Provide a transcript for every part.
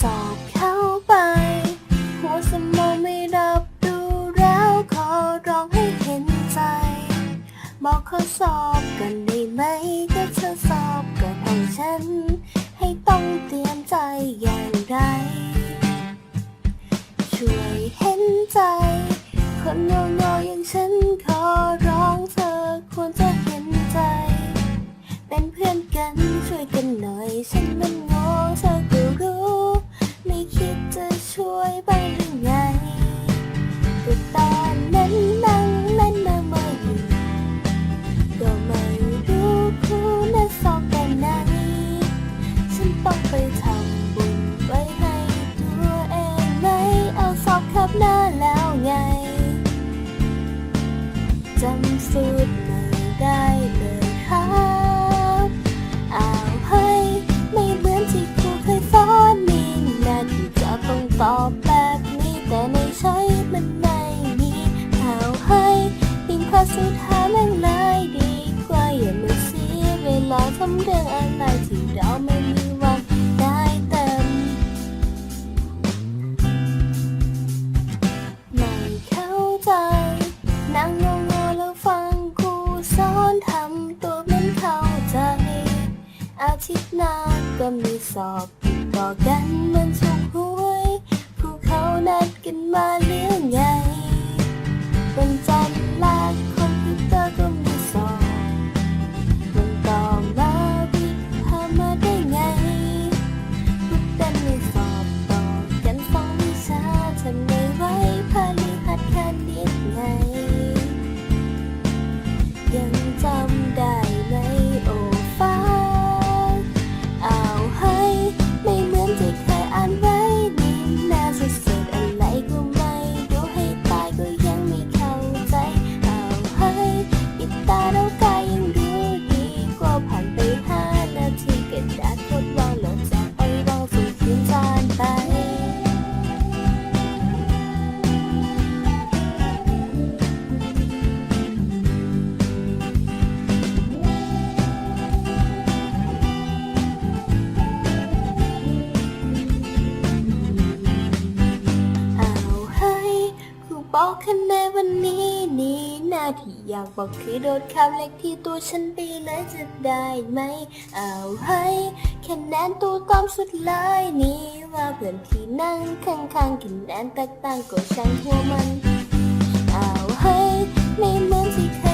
สอบเข้าไป หัวสมองไม่รับดูแล้วขอร้องให้เห็นใจ บอกเขาสอบกันได้ไหมก็เธอสอบกับของฉัน ให้ต้องเตรียมใจอย่างไร ช่วยเห็นใจ คนโง่ๆอย่างฉันขอร้องเธอควรจะเห็นใจ เป็นเพื่อนกันช่วยกันหน่อยฉัน สุดเลยได้เลยครับอาวเฮ้ไม่เหมือนที่ครูเคยสอนมีหน้าที่จะต้องตอบแบบนี้แต่ในใช้มันไม่มีอาวเฮ้ยเป็นข้สุดท้าย อาทิตย์หน้าก็มีสอบต่อกันเหมือนถูกหวยผู้เขานั้น บอกคะแนนวันนี้นี่น้าที่อยากบอกคือโดดคำเล็กที่ตัวฉันไปเลยจะได้ไหม เอาให้คะแนนตัวตอมสุดเลยนี่ว่าเพื่อนที่นั่งข้างๆคะแนนแตกต่างก็ช่างหัวมัน เอาให้ไม่เหมือนที่เคย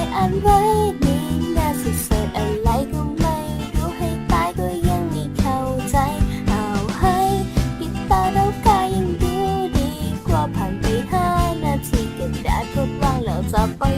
up